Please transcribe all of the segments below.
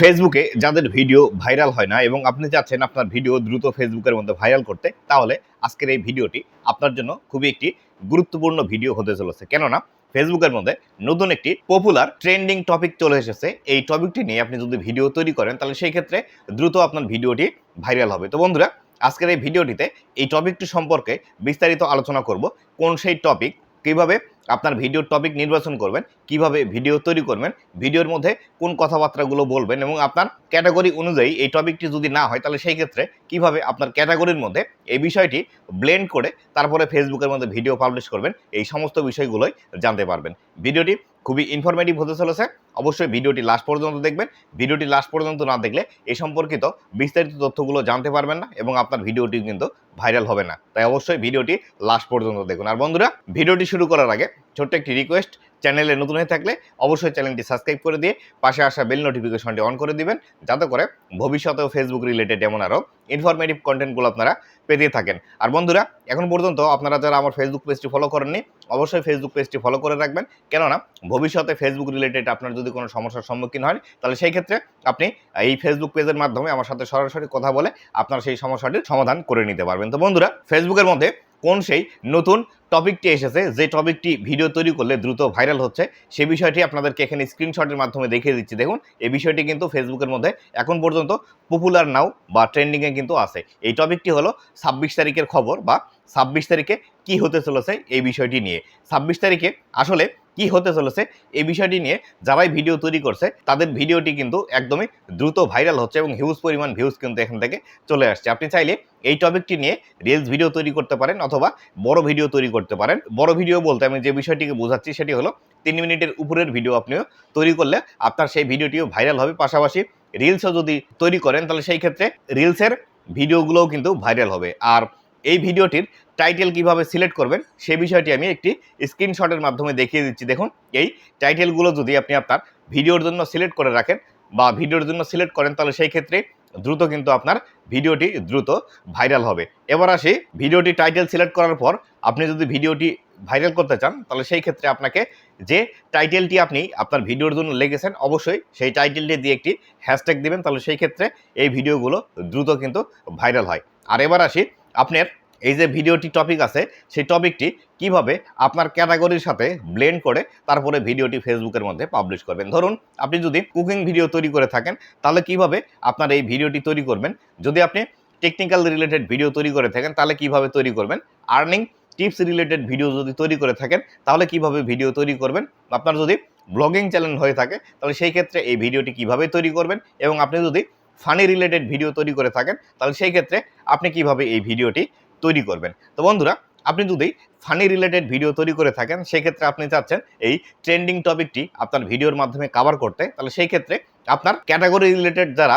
ফেসবুকে যাদের video viral হয় না এবং আপনি চাচ্ছেন আপনার ভিডিও দ্রুত ফেসবুকের মধ্যে ভাইরাল করতে, তাহলে আজকের এই ভিডিওটি আপনার জন্য খুবই একটি গুরুত্বপূর্ণ ভিডিও হতে চলেছে। কেননা ফেসবুকের মধ্যে নতুন একটি পপুলার ট্রেন্ডিং টপিক চলে এসেছে। এই টপিকটি নিয়ে আপনি যদি ভিডিও তৈরি করেন, তাহলে সেই ক্ষেত্রে দ্রুত আপনার ভিডিওটি ভাইরাল হবে। তো বন্ধুরা, আজকের এই ভিডিওটিতে এই টপিকটি সম্পর্কে বিস্তারিত আলোচনা করব। কোন সেই টপিক কীভাবে আপনার ভিডিওর টপিক নির্বাচন করবেন, কীভাবে ভিডিও তৈরি করবেন ভিডিওর মধ্যে কোন কথাবার্তাগুলো বলবেন এবং আপনার ক্যাটাগরি অনুযায়ী এই টপিকটি যদি না হয়, তাহলে সেই ক্ষেত্রে কীভাবে আপনার ক্যাটাগরির মধ্যে এই বিষয়টি ব্লেন্ড করে তারপরে ফেসবুকের মধ্যে ভিডিও পাবলিশ করবেন, এই সমস্ত বিষয়গুলোই জানতে পারবেন। ভিডিওটি খুবই ইনফরমেটিভ হতে চলেছে। অবশ্যই ভিডিওটি লাস্ট পর্যন্ত দেখবেন। ভিডিওটি লাস্ট পর্যন্ত না দেখলে এ সম্পর্কিত বিস্তারিত তথ্যগুলো জানতে পারবেন না এবং আপনার ভিডিওটি কিন্তু ভাইরাল হবে না। তাই অবশ্যই ভিডিওটি লাস্ট পর্যন্ত দেখুন। আর বন্ধুরা, ভিডিওটি শুরু করার আগে ছোট্ট একটি রিকোয়েস্ট চ্যানেলে নতুন হয়ে থাকলে অবশ্যই চ্যানেলটি সাবস্ক্রাইব করে দিয়ে পাশে আসা বেল নোটিফিকেশনটি অন করে দিবেন, যাতে করে ভবিষ্যতেও ফেসবুক রিলেটেড এমন আরও ইনফরমেটিভ কন্টেন্টগুলো আপনারা পেতে থাকেন। আর বন্ধুরা, এখন পর্যন্ত আপনারা যারা আমার ফেসবুক পেজটি ফলো করেননি, অবশ্যই ফেসবুক পেজটি ফলো করে রাখবেন। কেননা, ভবিষ্যতে ফেসবুক রিলেটেড আপনার যদি কোনো সমস্যার সম্মুখীন হয় তাহলে সেই ক্ষেত্রে আপনি এই ফেসবুক পেজের মাধ্যমে আমার সাথে সরাসরি কথা বলে আপনার সেই সমস্যাটির সমাধান করে নিতে পারবেন। তো বন্ধুরা ফেসবুকের মধ্যে কোন সেই নতুন টপিকটি এসেছে, যে টপিকটি ভিডিও তৈরি করলে দ্রুত ভাইরাল হচ্ছে, সে বিষয়টি আপনাদেরকে এখানে স্ক্রিনশটের মাধ্যমে দেখিয়ে দিচ্ছি। দেখুন, এই বিষয়টি কিন্তু ফেসবুকের মধ্যে এখন পর্যন্ত পপুলার নাও বা ট্রেন্ডিংয়ে কিন্তু আছে। এই টপিকটি হলো ছাব্বিশ তারিখের খবর বা ছাব্বিশ তারিখে কি হতে চলেছে এই বিষয়টি নিয়ে। ছাব্বিশ তারিখে আসলে কি হতে চলেছে এই বিষয়টি নিয়ে যারাই ভিডিও তৈরি করছে, তাদের ভিডিওটি কিন্তু একদমই দ্রুত ভাইরাল হচ্ছে এবং হিউজ পরিমাণ ভিউজ কিন্তু এখান থেকে চলে আসছে। আপনি চাইলে এই টপিকটি নিয়ে রিলস ভিডিও তৈরি করতে পারেন অথবা বড় ভিডিও তৈরি করতে পারেন। বড় ভিডিও বলতে আমি যে বিষয়টিকে বোঝাচ্ছি সেটি হলো তিন মিনিটের উপরের ভিডিও আপনিও তৈরি করলে আপনার সেই ভিডিওটিও ভাইরাল হবে। পাশাপাশি রিলসও যদি তৈরি করেন, তাহলে সেই ক্ষেত্রে রিলসের ভিডিওগুলোও কিন্তু ভাইরাল হবে। আর এই ভিডিওটির টাইটেল কীভাবে সিলেক্ট করবেন, সে বিষয়টি আমি একটি স্ক্রিনশটের মাধ্যমে দেখিয়ে দিচ্ছি। দেখুন, এই টাইটেলগুলো যদি আপনি আপনার ভিডিওর জন্য সিলেক্ট করে রাখেন বা ভিডিওর জন্য সিলেক্ট করেন, তাহলে সেই ক্ষেত্রে দ্রুত কিন্তু আপনার ভিডিওটি দ্রুত ভাইরাল হবে। এবার আসি, ভিডিওটি টাইটেল সিলেক্ট করার পর আপনি যদি ভিডিওটি ভাইরাল করতে চান, তাহলে সেই ক্ষেত্রে আপনাকে যে টাইটেলটি আপনি আপনার ভিডিওর জন্য লেগেছেন, অবশ্যই সেই টাইটেলটি দিয়ে একটি হ্যাশট্যাগ দেবেন, তাহলে সেই ক্ষেত্রে এই ভিডিওগুলো দ্রুত কিন্তু ভাইরাল হয়। আর এবার আসি আপনার এই যে ভিডিওটি টপিক আছে, সেই টপিকটি কীভাবে আপনার ক্যাটাগরির সাথে ব্লেন্ড করে তারপরে ভিডিওটি ফেসবুকের মধ্যে পাবলিশ করবেন। ধরুন, আপনি যদি কুকিং ভিডিও তৈরি করে থাকেন, তাহলে কীভাবে আপনার এই ভিডিওটি তৈরি করবেন? যদি আপনি টেকনিক্যাল রিলেটেড ভিডিও তৈরি করে থাকেন, তাহলে কীভাবে তৈরি করবেন? আর্নিং টিপস রিলেটেড ভিডিও যদি তৈরি করে থাকেন, তাহলে কীভাবে ভিডিও তৈরি করবেন? আপনার যদি ব্লগিং চ্যানেল হয়ে থাকে, তাহলে সেই ক্ষেত্রে এই ভিডিওটি কীভাবে তৈরি করবেন? এবং আপনি যদি ফানি রিলেটেড ভিডিও তৈরি করে থাকেন, তাহলে সেই ক্ষেত্রে আপনি কীভাবে এই ভিডিওটি তৈরি করবেন? তো বন্ধুরা, আপনি যদি ফানি রিলেটেড ভিডিও তৈরি করে থাকেন সেক্ষেত্রে আপনি চাচ্ছেন এই ট্রেন্ডিং টপিকটি আপনার ভিডিওর মাধ্যমে কাভার করতে, তাহলে সেই ক্ষেত্রে আপনার ক্যাটাগরি রিলেটেড যারা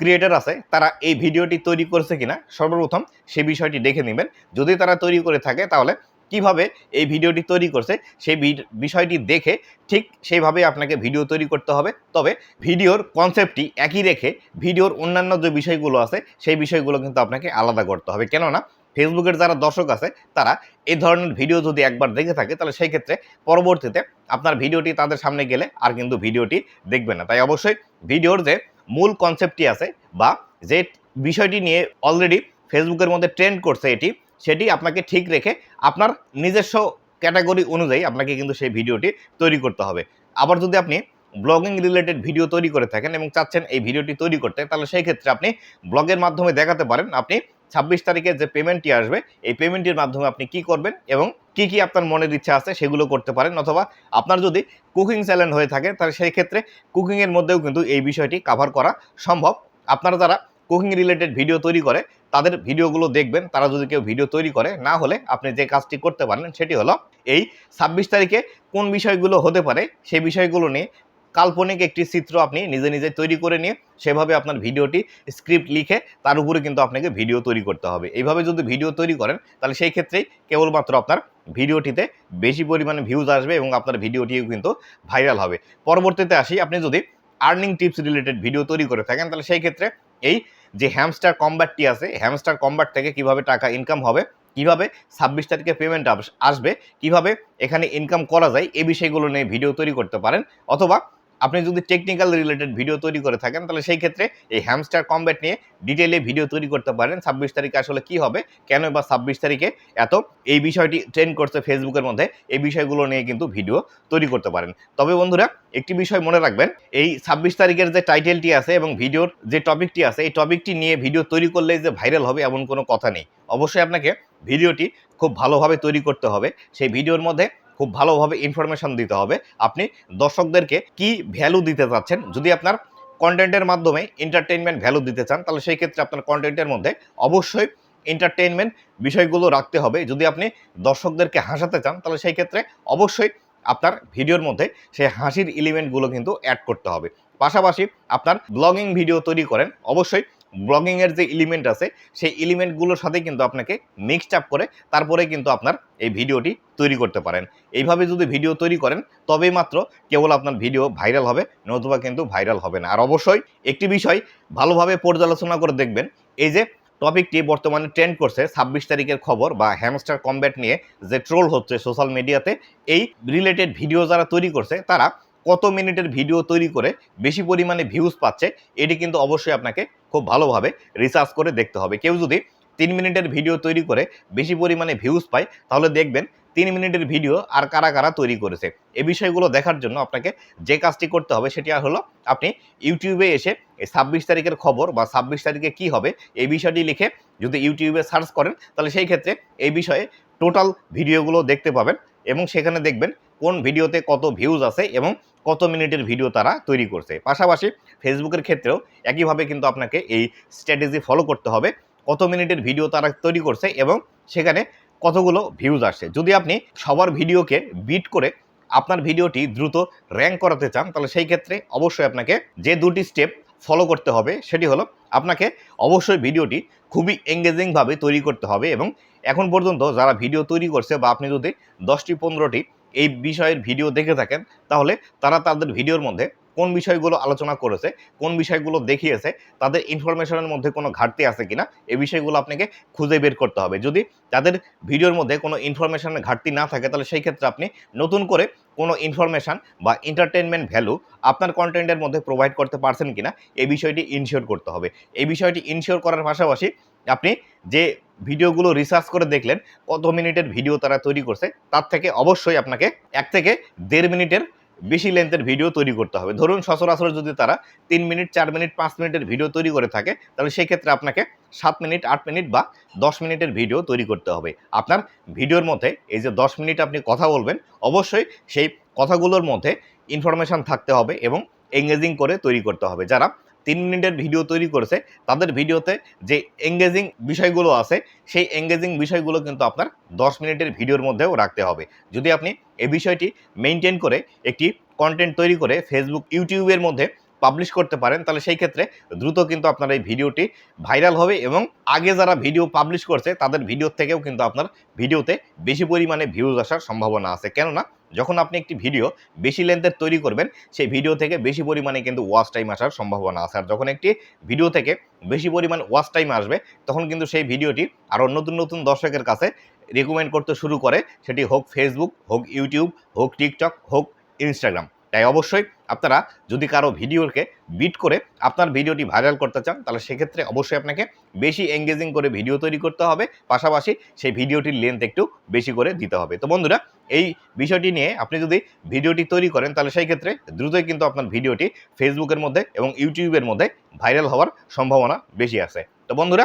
ক্রিয়েটার আছে, তারা এই ভিডিওটি তৈরি করছে কিনা, সর্বপ্রথম সেই বিষয়টি দেখে নেবেন। যদি তারা তৈরি করে থাকে, তাহলে কীভাবে এই ভিডিওটি তৈরি করছে, সেই বিষয়টি দেখে ঠিক সেইভাবে আপনাকে ভিডিও তৈরি করতে হবে। তবে ভিডিওর কনসেপ্টটি একই রেখে ভিডিওর অন্যান্য যে বিষয়গুলো আছে, সেই বিষয়গুলো কিন্তু আপনাকে আলাদা করতে হবে। কেননা ফেসবুকের যারা দর্শক আছে, তারা এই ধরনের ভিডিও যদি একবার দেখে থাকে, তাহলে সেই ক্ষেত্রে পরবর্তীতে আপনার ভিডিওটি তাদের সামনে গেলে আর কিন্তু ভিডিওটি দেখবে না। তাই অবশ্যই ভিডিওর যে মূল কনসেপ্টটি আছে বা যে বিষয়টি নিয়ে অলরেডি ফেসবুকের মধ্যে ট্রেন্ড করছে এটি সেটি আপনাকে ঠিক রেখে আপনার নিজস্ব ক্যাটাগরি অনুযায়ী আপনাকে কিন্তু সেই ভিডিওটি তৈরি করতে হবে। আবার যদি আপনি ব্লগিং রিলেটেড ভিডিও তৈরি করে থাকেন এবং চাচ্ছেন এই ভিডিওটি তৈরি করতে, তাহলে সেই ক্ষেত্রে আপনি ব্লগের মাধ্যমে দেখাতে পারেন আপনি ছাব্বিশ তারিখে যে পেমেন্টটি আসবে, এই পেমেন্টের মাধ্যমে আপনি কি করবেন এবং কি কি আপনার মনের ইচ্ছা আছে সেগুলো করতে পারেন অথবা আপনার যদি কুকিং চ্যানেল হয়ে থাকে, তাহলে সেই ক্ষেত্রে কুকিংয়ের মধ্যেও কিন্তু এই বিষয়টি কাভার করা সম্ভব। আপনারা যারা কুকিং রিলেটেড ভিডিও তৈরি করে তাদের ভিডিওগুলো দেখবেন, তারা যদি কেউ ভিডিও তৈরি করে, না হলে আপনি যে কাজটি করতে পারেন সেটি হলো এই ছাব্বিশ তারিখে কোন বিষয়গুলো হতে পারে সেই বিষয়গুলো নিয়ে কাল্পনিক একটি চিত্র আপনি নিজে নিজে তৈরি করে নিয়ে সেভাবে আপনার ভিডিওটি স্ক্রিপ্ট লিখে তার উপরে কিন্তু আপনাকে ভিডিও তৈরি করতে হবে। এইভাবে যদি ভিডিও তৈরি করেন, তাহলে সেই ক্ষেত্রেই কেবলমাত্র আপনার ভিডিওটিতে বেশি পরিমাণে ভিউজ আসবে এবং আপনার ভিডিওটিও কিন্তু ভাইরাল হবে। পরবর্তীতে আসি, আপনি যদি আর্নিং টিপস রিলেটেড ভিডিও তৈরি করে থাকেন, তাহলে সেই ক্ষেত্রে এই যে হ্যামস্টার কম্বারটি আছে হ্যামস্টার কম্বার থেকে কীভাবে টাকা ইনকাম হবে, কীভাবে ছাব্বিশ তারিখে পেমেন্ট আসবে, কীভাবে এখানে ইনকাম করা যায় এই বিষয়গুলো নিয়ে ভিডিও তৈরি করতে পারেন, অথবা আপনি যদি টেকনিক্যাল রিলেটেড ভিডিও তৈরি করে থাকেন, তাহলে সেই ক্ষেত্রে এই হ্যামস্টার কমব্যাট নিয়ে ডিটেলে ভিডিও তৈরি করতে পারেন। ছাব্বিশ তারিখে আসলে কি হবে? কেন বা ছাব্বিশ তারিখে এত? এই বিষয়টি ট্রেন্ড করছে ফেসবুকের মধ্যে। এই বিষয়গুলো নিয়ে কিন্তু ভিডিও তৈরি করতে পারেন। তবে বন্ধুরা, একটি বিষয় মনে রাখবেন, এই ছাব্বিশ তারিখের যে টাইটেলটি আছে এবং ভিডিওর যে টপিকটি আছে, এই টপিকটি নিয়ে ভিডিও তৈরি করলেই যে ভাইরাল হবে এমন কোনো কথা নেই। অবশ্যই আপনাকে ভিডিওটি খুব ভালোভাবে তৈরি করতে হবে। সেই ভিডিওর মধ্যে খুব ভালোভাবে ইনফরমেশন দিতে হবে। আপনি দর্শকদেরকে কি ভ্যালু দিতে চাচ্ছেন? যদি আপনার কন্টেন্টের মাধ্যমে এন্টারটেনমেন্ট ভ্যালু দিতে চান, তাহলে সেই ক্ষেত্রে আপনার কন্টেন্টের মধ্যে অবশ্যই এন্টারটেনমেন্ট বিষয়গুলো রাখতে হবে। যদি আপনি দর্শকদেরকে হাসাতে চান, তাহলে সেই ক্ষেত্রে অবশ্যই আপনার ভিডিওর মধ্যে সেই হাসির এলিমেন্টগুলো কিন্তু অ্যাড করতে হবে। পাশাপাশি আপনার ব্লগিং ভিডিও তৈরি করেন, অবশ্যই ব্লগিংয়ের যে এলিমেন্ট আছে, সেই এলিমেন্টগুলোর সাথে কিন্তু আপনাকে মিক্সড আপ করে তারপরে কিন্তু আপনার এই ভিডিওটি তৈরি করতে পারেন। এইভাবে যদি ভিডিও তৈরি করেন, তবেই মাত্র কেবল আপনার ভিডিও ভাইরাল হবে, নতুবা কিন্তু ভাইরাল হবে না। আর অবশ্যই একটি বিষয় ভালোভাবে পর্যালোচনা করে দেখবেন, এই যে টপিকটি বর্তমানে ট্রেন্ড করছে, ছাব্বিশ তারিখের খবর বা হ্যামস্টার কমব্যাট নিয়ে যে ট্রোল হচ্ছে সোশ্যাল মিডিয়াতে এই রিলেটেড ভিডিও যারা তৈরি করছে, তারা কত মিনিটের ভিডিও তৈরি করে বেশি পরিমাণে ভিউজ পাচ্ছে, এটি কিন্তু অবশ্যই আপনাকে খুব ভালোভাবে রিসার্চ করে দেখতে হবে। কেউ যদি তিন মিনিটের ভিডিও তৈরি করে বেশি পরিমাণে ভিউজ পায়, তাহলে দেখবেন তিন মিনিটের ভিডিও আর কারা কারা তৈরি করেছে। এই বিষয়গুলো দেখার জন্য আপনাকে যে কাজটি করতে হবে সেটি আর হলো আপনি ইউটিউবে এসে ছাব্বিশ তারিখের খবর বা ছাব্বিশ তারিখে কি হবে এই বিষয়টি লিখে যদি ইউটিউবে সার্চ করেন, তাহলে সেই ক্ষেত্রে এই বিষয়ে টোটাল ভিডিওগুলো দেখতে পাবেন। এবং সেখানে দেখবেন কোন ভিডিওতে কত ভিউজ আছে এবং কত মিনিটের ভিডিও তারা তৈরি করছে। পাশাপাশি ফেসবুকের ক্ষেত্রেও একইভাবে কিন্তু আপনাকে এই স্ট্র্যাটেজি ফলো করতে হবে, কত মিনিটের ভিডিও তারা তৈরি করছে এবং সেখানে কতগুলো ভিউজ আসছে। যদি আপনি সবার ভিডিওকে বিট করে আপনার ভিডিওটি দ্রুত র্যাঙ্ক করাতে চান, তাহলে সেই ক্ষেত্রে অবশ্যই আপনাকে যে দুটি স্টেপ ফলো করতে হবে, সেটি হলো আপনাকে অবশ্যই ভিডিওটি খুবই এঙ্গেজিংভাবে তৈরি করতে হবে এবং এখন পর্যন্ত যারা ভিডিও তৈরি করছে বা আপনি যদি দশটি, পনেরোটি এই বিষয়ের ভিডিও দেখে থাকেন, তাহলে তারা তাদের ভিডিওর মধ্যে কোন বিষয়গুলো আলোচনা করেছে, কোন বিষয়গুলো দেখিয়েছে, তাদের ইনফরমেশনের মধ্যে কোনো ঘাটতি আছে কিনা এই বিষয়গুলো আপনাকে খুঁজে বের করতে হবে। যদি তাদের ভিডিওর মধ্যে কোনো ইনফরমেশনের ঘাটতি না থাকে, তাহলে সেই ক্ষেত্রে আপনি নতুন করে কোনো ইনফরমেশান বা এন্টারটেনমেন্ট ভ্যালু আপনার কন্টেন্টের মধ্যে প্রোভাইড করতে পারছেন কিনা এই বিষয়টি ইনশিওর করতে হবে। এই বিষয়টি ইনশিওর করার পাশাপাশি আপনি যে ভিডিওগুলো রিসার্চ করে দেখলেন, কত মিনিটের ভিডিও তারা তৈরি করছে, তার থেকে অবশ্যই আপনাকে এক থেকে দেড় মিনিটের বেশি লেন্থের ভিডিও তৈরি করতে হবে। ধরুন সচরাচর যদি তারা তিন মিনিট চার মিনিট পাঁচ মিনিটের ভিডিও তৈরি করে থাকে, তাহলে সেই ক্ষেত্রে আপনাকে সাত মিনিট আট মিনিট বা দশ মিনিটের ভিডিও তৈরি করতে হবে। আপনার ভিডিওর মধ্যে এই যে দশ মিনিট আপনি কথা বলবেন, অবশ্যই সেই কথাগুলোর মধ্যে ইনফরমেশান থাকতে হবে এবং এঙ্গেজিং করে তৈরি করতে হবে। যারা তিন মিনিটের ভিডিও তৈরি করেছে। তাদের ভিডিওতে যে এঙ্গেজিং বিষয়গুলো আছে, সেই এঙ্গেজিং বিষয়গুলো কিন্তু আপনার দশ মিনিটের ভিডিওর মধ্যেও রাখতে হবে। যদি আপনি এই বিষয়টি মেনটেন করে একটি কন্টেন্ট তৈরি করে ফেসবুক ইউটিউবের মধ্যে পাবলিশ করতে পারেন, তাহলে সেই ক্ষেত্রে দ্রুত কিন্তু আপনার এই ভিডিওটি ভাইরাল হবে এবং আগে যারা ভিডিও পাবলিশ করছে, তাদের ভিডিওর থেকেও কিন্তু আপনার ভিডিওতে বেশি পরিমাণে ভিউজ আসার সম্ভাবনা আছে। কেননা যখন আপনি একটি ভিডিও বেশি লেন্থের তৈরি করবেন, সেই ভিডিও থেকে বেশি পরিমাণে কিন্তু ওয়াচ টাইম আসার সম্ভাবনা আছে। আর যখন একটি ভিডিও থেকে বেশি পরিমাণ ওয়াচ টাইম আসবে, তখন কিন্তু সেই ভিডিওটি আরও নতুন নতুন দর্শকের কাছে রেকমেন্ড করতে শুরু করে। সেটি হোক ফেসবুক হোক ইউটিউব হোক টিকটক হোক ইনস্টাগ্রাম তাই অবশ্যই আপনারা যদি কারও ভিডিওকে বিট করে আপনার ভিডিওটি ভাইরাল করতে চান, তাহলে সেক্ষেত্রে অবশ্যই আপনাকে বেশি এঙ্গেজিং করে ভিডিও তৈরি করতে হবে। পাশাপাশি সেই ভিডিওটির লেন্থ একটু বেশি করে দিতে হবে। তো বন্ধুরা, এই বিষয়টি নিয়ে আপনি যদি ভিডিওটি তৈরি করেন, তাহলে সেই ক্ষেত্রে দ্রুতই কিন্তু আপনার ভিডিওটি ফেসবুকের মধ্যে এবং ইউটিউবের মধ্যে ভাইরাল হওয়ার সম্ভাবনা বেশি আছে। তো বন্ধুরা